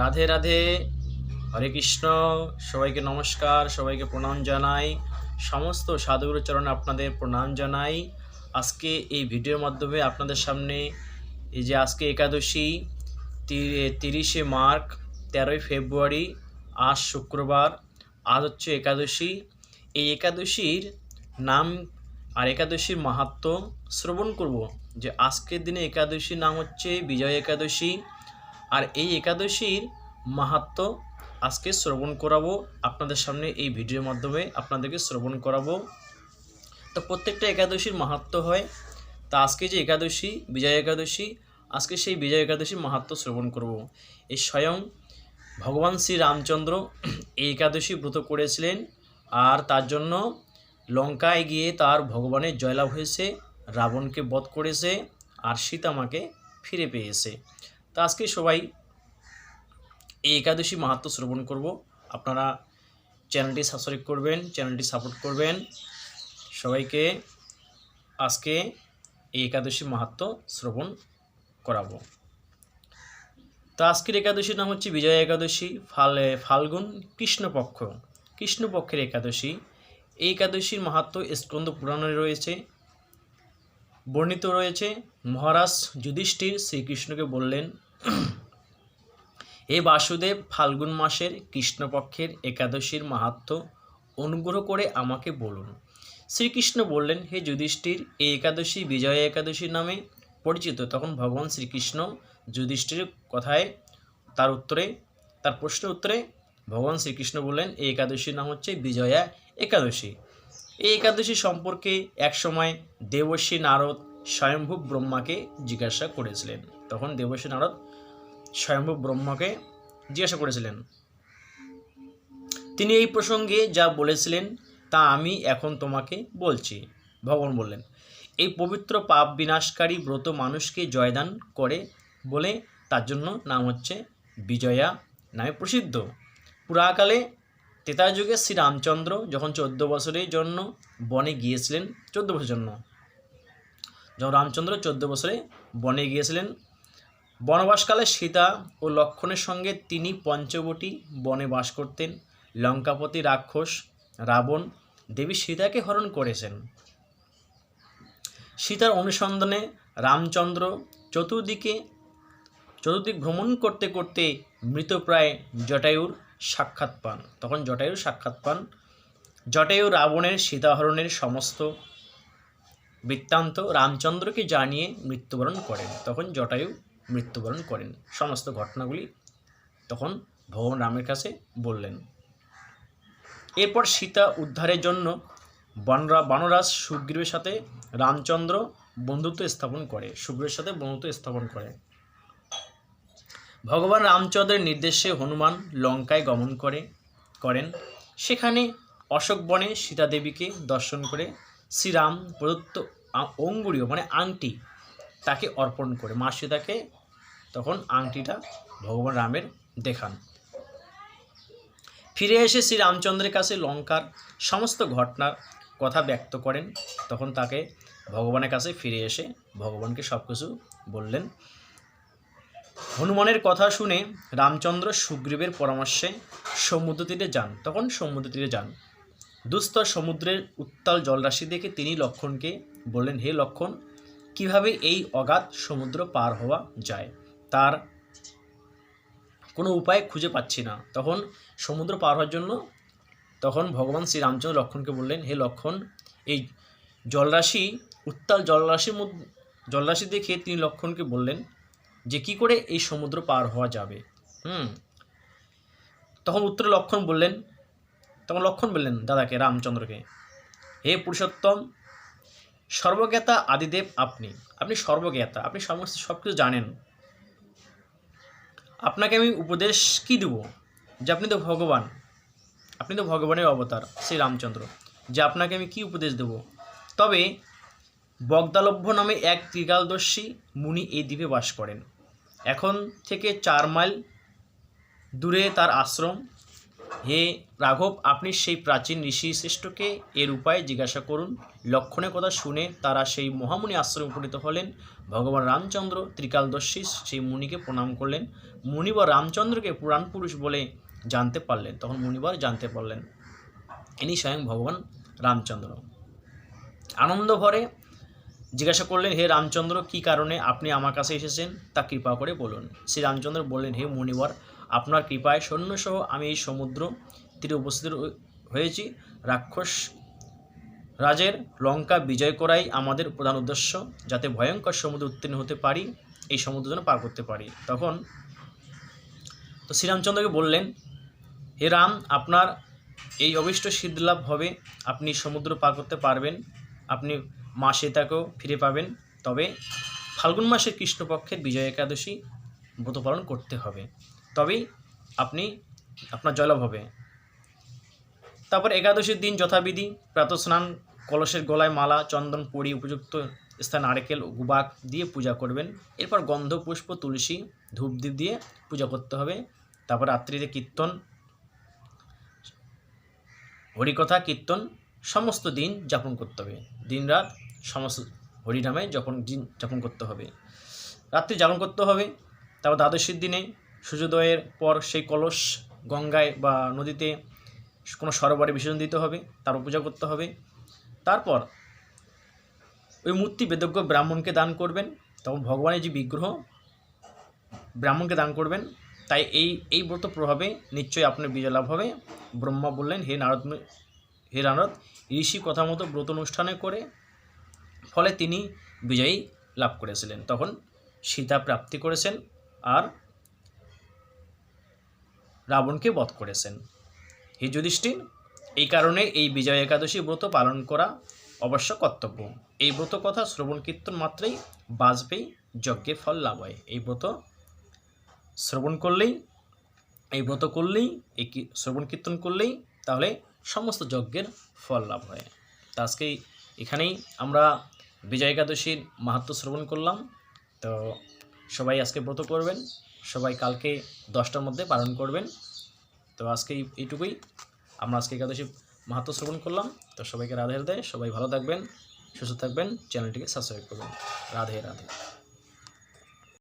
রাধে রাধে, হরে কৃষ্ণ, সবাইকে নমস্কার, সবাইকে প্রণাম জানাই, সমস্ত সাধুগুরুর চরণে আপনাদের প্রণাম জানাই। আজকে এই ভিডিওর মাধ্যমে আপনাদের সামনে এই যে আজকে একাদশী তিরিশে মার্চ, তেরোই ফেব্রুয়ারি, আজ শুক্রবার, আজ হচ্ছে একাদশী। এই একাদশীর নাম আর একাদশীর মাহাত্ম শ্রবণ করব যে আজকের দিনে একাদশীর নাম হচ্ছে বিজয় একাদশী। আর এই একাদশীর মাহাত্ম আজকে শ্রবণ করাবো। আপনাদের সামনে এই ভিডিওর মাধ্যমে আপনাদেরকে শ্রবণ করাবো। তো প্রত্যেকটা একাদশীর মাহাত্ম হয়। তা আজকে যে একাদশী, বিজয় একাদশী, আজকে সেই বিজয় একাদশীর মাহাত্ম শ্রবণ করব। এই স্বয়ং ভগবান শ্রী রামচন্দ্র এই একাদশী ব্রত করেছিলেন আর তার জন্য লঙ্কায় গিয়ে তার ভগবানের জয়লাভ হয়েছে, রাবণকে বধ করেছে আর সীতামাকে ফিরে পেয়েছে। তা আজকে সবাই এই একাদশী মাহাত্ম শ্রবণ করব। আপনারা চ্যানেলটি সাবস্ক্রাইব করবেন, চ্যানেলটি সাপোর্ট করবেন। সবাইকে আজকে এই একাদশী মাহাত্ম শ্রবণ করাবো। তো আজকের একাদশীর নাম হচ্ছে বিজয়া একাদশী, ফাল, ফাল্গুন, কৃষ্ণপক্ষ। কৃষ্ণপক্ষের একাদশী। এই একাদশীর মাহাত্ম স্কন্দ পুরাণে রয়েছে। বর্ণিত রয়েছে, মহারাজ যুধিষ্ঠির শ্রীকৃষ্ণকে বললেন, হে বাসুদেব, ফাল্গুন মাসের কৃষ্ণপক্ষের একাদশীর মাহাত্ম অনুগ্রহ করে আমাকে বলুন। শ্রীকৃষ্ণ বললেন, হে যুধিষ্ঠির, এই একাদশী বিজয়া একাদশী নামে পরিচিত। তখন ভগবান শ্রীকৃষ্ণ যুধিষ্ঠির কথায় তার উত্তরে, তার প্রশ্নের উত্তরে ভগবান শ্রীকৃষ্ণ বললেন, এই একাদশীর নাম হচ্ছে বিজয়া একাদশী। এই একাদশী সম্পর্কে একসময় দেবশ্রী নারদ স্বয়ম্ভু ব্রহ্মাকে জিজ্ঞাসা করেছিলেন। তখন দেবশ্রী নারদ স্বয়ম্ভু ব্রহ্মাকে জিজ্ঞাসা করেছিলেন। তিনি এই প্রসঙ্গে যা বলেছিলেন তা আমি এখন তোমাকে বলছি। ভগবান বললেন, এই পবিত্র পাপ বিনাশকারী ব্রত মানুষকে জয়দান করে বলে তার জন্য নাম হচ্ছে বিজয়া নামে প্রসিদ্ধ। পুরাকালে তেতার যুগে শ্রী রামচন্দ্র যখন চোদ্দ বছরের জন্য বনে গিয়েছিলেন, চোদ্দ বছরের জন্য, যখন রামচন্দ্র চোদ্দ বছরে বনে গিয়েছিলেন, বনবাসকালে সীতা ও লক্ষণের সঙ্গে তিনি পঞ্চবটি বনে বাস করতেন। লঙ্কাপতি রাক্ষস, রাবণ, দেবী সীতাকে হরণ করেছেন। সীতার অনুসন্ধানে রামচন্দ্র চতুর্দিকে, চতুর্দিক ভ্রমণ করতে করতে মৃতপ্রায় জটায়ুর সাক্ষাৎ পান। তখন জটায়ু সাক্ষাৎ পান। জটায়ু রাবণের সীতাহরণের সমস্ত বৃত্তান্ত রামচন্দ্রকে জানিয়ে মৃত্যুবরণ করেন। তখন জটায়ু মৃত্যুবরণ করেন। সমস্ত ঘটনাগুলি তখন ভগবান রামের কাছে বললেন। এরপর সীতা উদ্ধারের জন্য বনরা, বানরাজ সুগ্রীবের সাথে রামচন্দ্র বন্ধুত্ব স্থাপন করে। সুগ্রীবের সাথে বন্ধুত্ব স্থাপন করে। ভগবান রামচন্দ্রের নির্দেশে হনুমান লঙ্কায় গমন করে, করেন। সেখানে অশোক বনে সীতা দেবীকে দর্শন করে শ্রীরাম প্রদত্ত অঙ্গুরীয় মানে আংটি, তাকে অর্পণ করে। মা সীতাকে তখন আংটিটা ভগবান রামের দেখান। ফিরে এসে শ্রী রামচন্দ্রের কাছে লঙ্কার সমস্ত ঘটনার কথা ব্যক্ত করেন। তখন তাকে ভগবানের কাছে ফিরে এসে ভগবানকে সব কিছু বললেন। হনুমানের কথা শুনে রামচন্দ্র সুগ্রীবের পরামর্শে সমুদ্র তীরে যান। তখন সমুদ্র তীরে যান। দুস্তর সমুদ্রের উত্তাল জলরাশি দেখে তিনি লক্ষণকে বললেন, হে লক্ষণ, কীভাবে এই অগাধ সমুদ্র পার হওয়া যায়? তার কোনো উপায় খুঁজে পাচ্ছি না। তখন সমুদ্র পার হওয়ার জন্য তখন ভগবান শ্রী রামচন্দ্র লক্ষণকে বললেন, হে লক্ষণ, এই জলরাশি, উত্তাল জলরাশির মধ্যে, জলরাশি দেখে তিনি লক্ষণকে বললেন যে কি করে এই সমুদ্র পার হওয়া যাবে? হুম। তখন উত্তরে লক্ষণ বললেন, তখন লক্ষণ বললেন দাদাকে, রামচন্দ্রকে, হে পুরুষোত্তম, সর্বজ্ঞাতা আদিদেব আপনি। আপনি সর্বজ্ঞাতা, আপনি সমস্ত সব কিছু জানেন। আপনাকে আমি উপদেশ কি দেব? যে আপনি তো ভগবান। আপনি তো ভগবানের অবতার, শ্রী রামচন্দ্র। যে আপনাকে আমি কি উপদেশ দেব? তবে বগদালভ্য নামে এক ত্রিকালদর্শী মুনি এই দ্বীপে বাস করেন। এখন থেকে চার মাইল দূরে তার আশ্রম। হে রাঘব, আপনি সেই প্রাচীন ঋষি শ্রেষ্ঠকে এর উপায় জিজ্ঞাসা করুন। লক্ষণের কথা শুনে তারা সেই মহামুনি আশ্রমে উপনীত হলেন। ভগবান রামচন্দ্র ত্রিকালদর্শী সেই মুনিকে প্রণাম করলেন। মুনিবর রামচন্দ্রকে পুরাণ পুরুষ বলে জানতে পারলেন। তখন মুনিবর জানতে পারলেন, ইনি স্বয়ং ভগবান রামচন্দ্র। আনন্দ ভরে জিজ্ঞাসা করলেন, হে রামচন্দ্র, কি কারণে আপনি আমার কাছে এসেছেন? তা কৃপা করে বলুন। শ্রী রামচন্দ্র বললেন, হে মুনিবর, আপনার কৃপায় সৈন্যসহ আমি এই সমুদ্র তীরে উপস্থিত হয়ে- হয়েছি। রাক্ষস রাজের লঙ্কা বিজয় করাই আমাদের প্রধান উদ্দেশ্য, যাতে ভয়ঙ্কর সমুদ্র উত্তীর্ণ হতে পারি, এই সমুদ্র যেন পার করতে পারি। তখন তো শ্রীরামচন্দ্রকে বললেন, হে রাম, আপনার এই অভিষ্ট সিদ্ধিলাভ হবে। আপনি সমুদ্র পার করতে পারবেন। আপনি মা সীতাকেও ফিরে পাবেন। তবে ফাল্গুন মাসের কৃষ্ণপক্ষের বিজয় একাদশী ব্রত পালন করতে হবে। তবেই আপনি, আপনার জয়লাভ হবে। তারপর একাদশীর দিন যথাবিধি প্রাতঃস্নান কলসের গলায় মালা, চন্দন, পরি উপযুক্ত স্থান নারকেল গুবাক দিয়ে পূজা করবেন। এরপর গন্ধ, পুষ্প, তুলসী ধূপদীপ দিয়ে পূজা করতে হবে। তারপর রাত্রিতে কীর্তন, হরিকথা, কীর্তন সমস্ত দিন যাপন করতে হবে। দিনরাত সমস্ত হরিনামে যখন দিন যাপন করতে হবে। রাত্রি যাপন করতে হবে, তারপর দ্বাদশীর দিনে সূর্যোদয়ের পর সেই কলস গঙ্গায় বা নদীতে কোনো সরোবরে বিসর্জন দিতে হবে তারও পূজা করতে হবে। তারপর ওই মূর্তি বেদজ্ঞ ব্রাহ্মণকে দান করবেন, তখন ভগবানের যে বিগ্রহ ব্রাহ্মণকে দান করবেন, তাই এই এই ব্রত প্রভাবে নিশ্চয়ই আপনার বিজয় লাভ হবে। ব্রহ্মা বললেন, হে নারদ হে নারদ ঋষি কথা মতো ব্রত অনুষ্ঠানে করে, ফলে তিনি বিজয়ী লাভ করেছিলেন। তখন সীতা প্রাপ্তি করেছেন আর রাবণকে বধ করেছেন। হে যুধিষ্ঠির, এই কারণে এই বিজয় একাদশী ব্রত পালন করা অবশ্য কর্তব্য। এই ব্রত কথা শ্রবণ কীর্তন মাত্রেই বাজপেয়ী যজ্ঞের ফল লাভ হয়। এই ব্রত শ্রবণ করলেই, এই ব্রত করলেই, এই শ্রবণ কীর্তন করলেই তাহলে সমস্ত যজ্ঞের ফল লাভ হয়। তা আজকে এখানেই আমরা বিজয় একাদশীর মাহাত্ম শ্রবণ করলাম। তো সবাই আজকে ব্রত করবেন, সবাই কালকে দশটার মধ্যে পালন করবেন। তো আজকে এই- এইটুকুই। আমরা আজকে একাদশী মাহাত্ম শ্রবণ করলাম। তো সবাইকে রাধে রাধে, সবাই ভালো থাকবেন, সুস্থ থাকবেন, চ্যানেলটিকে সাবস্ক্রাইব করবেন। রাধে রাধে।